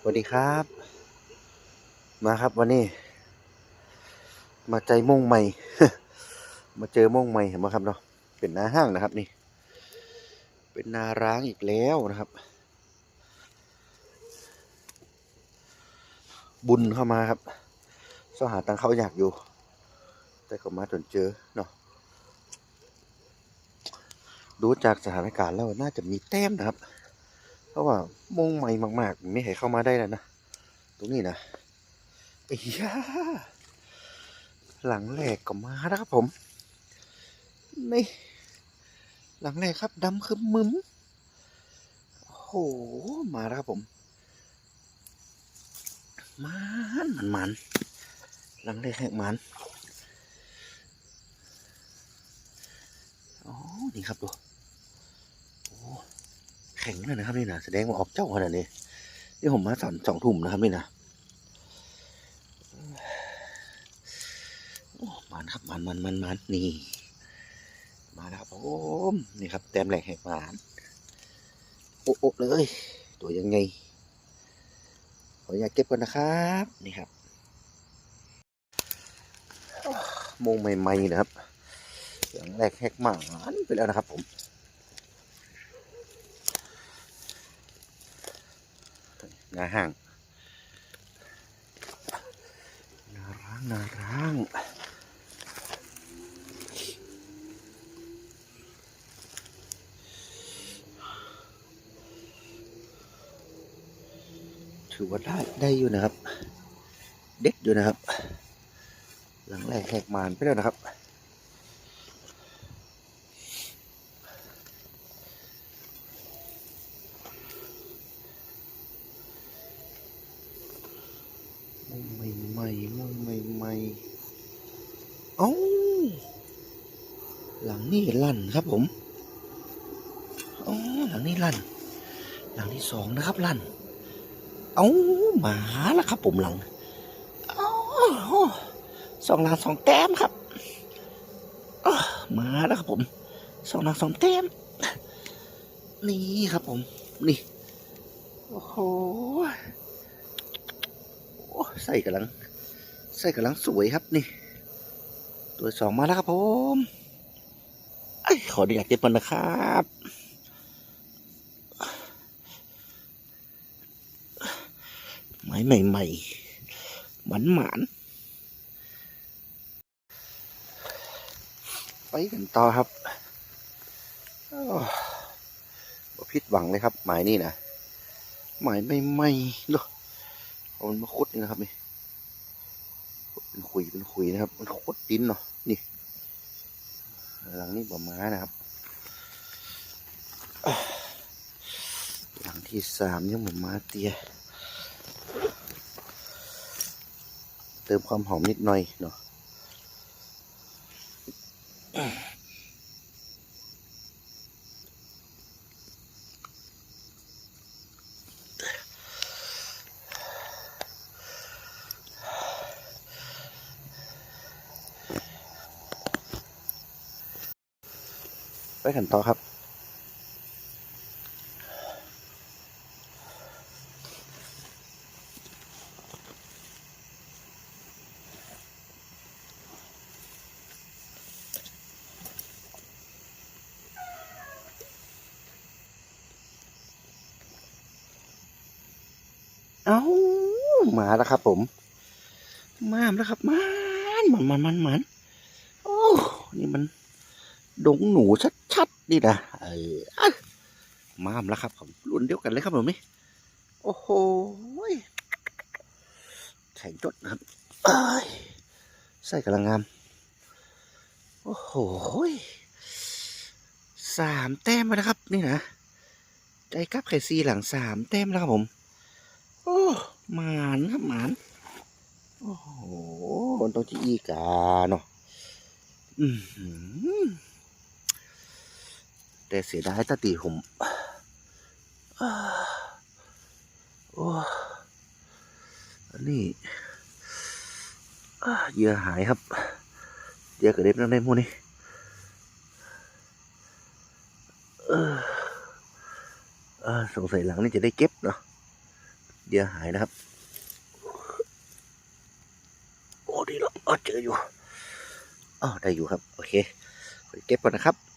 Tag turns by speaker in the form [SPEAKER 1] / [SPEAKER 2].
[SPEAKER 1] สวัสดีครับ มาครับวันนี้ มาใจม่งใหม่ มาเจอม่งใหม่เห็นไหมครับเนาะเป็นนาห้างนะครับนี่ เป็นนาร้างอีกแล้วนะครับ บุญเข้ามาครับสหาตังเขาอยากอยู่ แต่ก็มาจนเจอเนาะดูจากสถานการณ์แล้วน่าจะมีแต้มนะครับ เพราะว่ามงใหม่มากๆ ไม่ให้เข้ามาได้แล้วนะ ตรงนี้นะไอ้ยาหลังแหลกก็มาแล้วครับผม นี่ หลังแรกครับดำคือมึมโอ้โห มาแล้วครับผม มันมันมันหลังแรกแหกมัน อ๋อ นี่ครับดู แข็งเลยนะครับนี่นะแสดงว่าออกเจ้าขนาดนี้นี่ผมมาสอนสองทุ่มนะครับนี่นะมันครับมันมันมันมันนี่ มาแล้วครับผมนี่ครับ แต้มแหลกแหกหมานโอ๊ะโอ๊ะเลย ตัวยังไงขออยากเก็บก่อนนะครับ นี่ครับโมงใหม่ๆนะครับอย่างแรกแหกหมานไปแล้วนะครับผม นาห่างนาร้างนาร้างถือว่าได้ได้อยู่นะครับ เด็ดอยู่นะครับ หลังแรกแหกมานไปแล้วนะครับ มุมใหม่ๆมุมใหม่ๆ เอ้าหลังนี้ลั่นครับผมอ๋อหลังนี้ลั่น หลังที่สองนะครับลั่น เอาหมาล้วครับผมหลังอ๋อสองหลังสองแต้มครับอ้อมาแล้วครับผมสองหลังสองแต้มนี่ครับผม นี่ โอ้โหใส่กำลัง ใส่กำลังสวยครับนี่ ตัวสองมาแล้วครับผมอขออนุญาตเก็บมันนะครับไม้ใหม่ๆหวานหมานไปกันต่อครับอ้าวบ่ผิดหวังเลยครับ หมายนี่นะหมายใหม่ๆเนาะเอามันมาคุดนี่นะครับนี่ เป็นขุยเป็นขุยนะครับ มันโคตรดินเนาะนี่หลังนี้บ่ม้านะครับ หลังที่สามยังบ่ม้าเตี้ยเติมความหอมนิดหน่อยเนาะ กันต่อครับ เอามาแล้วครับผม มาแล้วครับมันมันมันมันมันโอ้ นี่มัน ดงหนูชัดๆนี่นะเอออะมแล้วครับผมรุ่นเดียวกันเลยครับผมนี่โอ้โหแข็งจดนะครับเอ้ใส่กำลังงาม โอ้โหสามแต้มแล้วนะครับ นี่นะใจกับไข่ซีหลังสามแต้มแล้วครับผม โอ้หมานครับหมานโอ้โหบนต๊ะจีอีกาเนาะอือหือ แต่เสียดายตาตีผมโอ้นนี้เหยื่อหายครับเหยื่อกระเด็นนั่นได้มูนี่เออเออสงสัยหลังนี้จะได้เก็บเนาะเหยื่อหายนะครับ โอ้ดีแล้วอ๋อเจออยู่อ๋อได้อยู่ครับ โอเค เก็บก่อนนะครับ